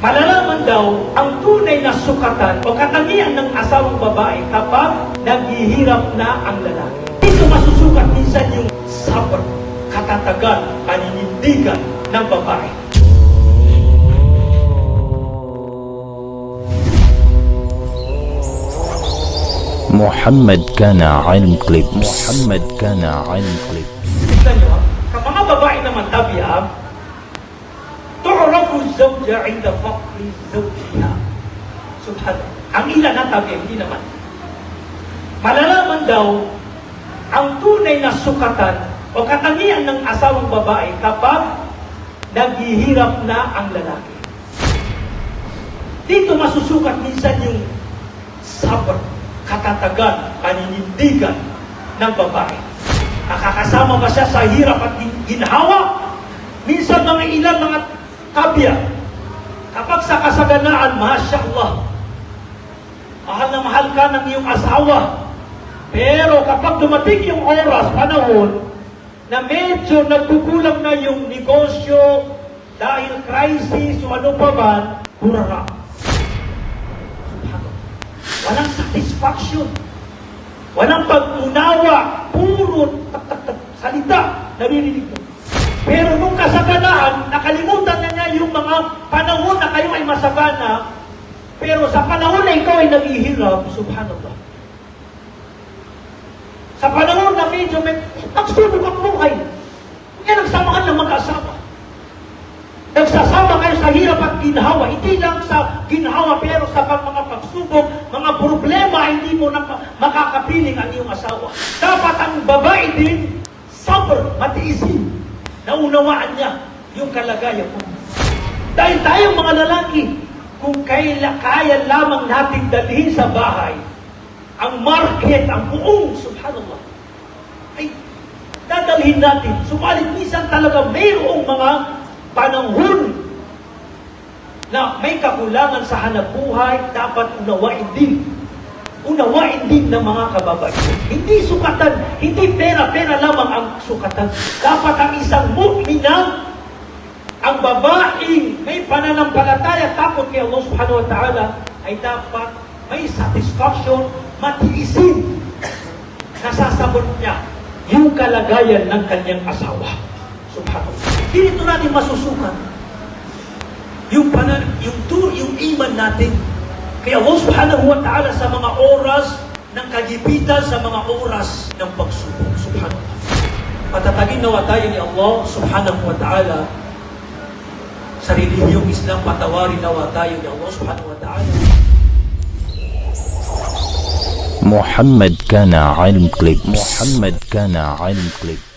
Malalaman daw ang tunay na sukatan o katangian ng asawang babae kapag naghihirap na ang lalaki. Dito masusukat minsan yung sabot, katatagan, paninindigan ng babae. Muhammad Kana Ilm Clips Muhammad Kana Ilm Clips Tignan nyo, ah, sa mga babae naman tabiab, zawja inda faqri zawjiha. Subhanallah. Ang ilan na tabi, hindi naman. Malalaman daw ang tunay na sukatan o katangian ng asawang babae kapag naghihirap na ang lalaki. Dito masusukat minsan yung sabar, katatagan, paninindigan ng babae. Nakakasama ba siya sa hirap at gin- ginhawa? Minsan mga ilan mga kabya, kapag sa kasaganaan, Masya mahal na mahal ka ng iyong asawa. Pero kapag dumating yung oras, panahon, na medyo nagkukulang na yung negosyo dahil crisis o ano pa man, burara. Walang satisfaction. Walang pag-unawa, puro tak, tak, tak, salita, naririnig mo. Pero nung kasaganaan, nakalimutan na niya yung mga panahon na kayo ay masagana, pero sa panahon na ikaw ay naghihirap, subhanallah. Sa panahon na medyo may nagsubok ang buhay, kaya nagsamahan ng mag-asawa. Nagsasama kayo sa hirap at ginhawa. Hindi lang sa ginhawa, pero sa mga pagsubok, mga problema, hindi mo na ma- makakapiling ang iyong asawa. Dapat ang babae din, sabr, matiisin. Naunawaan niya yung kalagayan mo. Dahil tayong mga lalaki, kung kaila, kaya lamang nating dalhin sa bahay, ang market, ang buong, subhanallah, ay dadalhin natin. Subalit minsan talaga mayroong mga panahon na may kakulangan sa hanap buhay, dapat unawain din. Unawain din ng mga kababaihan. Hindi sukatan, hindi pera-pera lamang ang sukatan. Dapat ang isang mu'mina, ang babaeng may pananampalataya, takot kay Allah subhanahu wa ta'ala, ay dapat may satisfaction, matiisin. Nasasabot niya yung kalagayan ng kanyang asawa. Subhanallah. Dito natin masusukat yung panan, yung tur, yung iman natin. Kaya Allah subhanahu wa ta'ala sa mga oras ng kagipitan, sa mga oras ng pagsubok. Subhanallah. Patatagin nawa tayo ni Allah subhanahu wa ta'ala sa relihiyong Islam, patawarin nawa tayo ng Allah subhanahu wa ta'ala. Muhammad Kana Ilm Clips Muhammad Kana Ilm Clips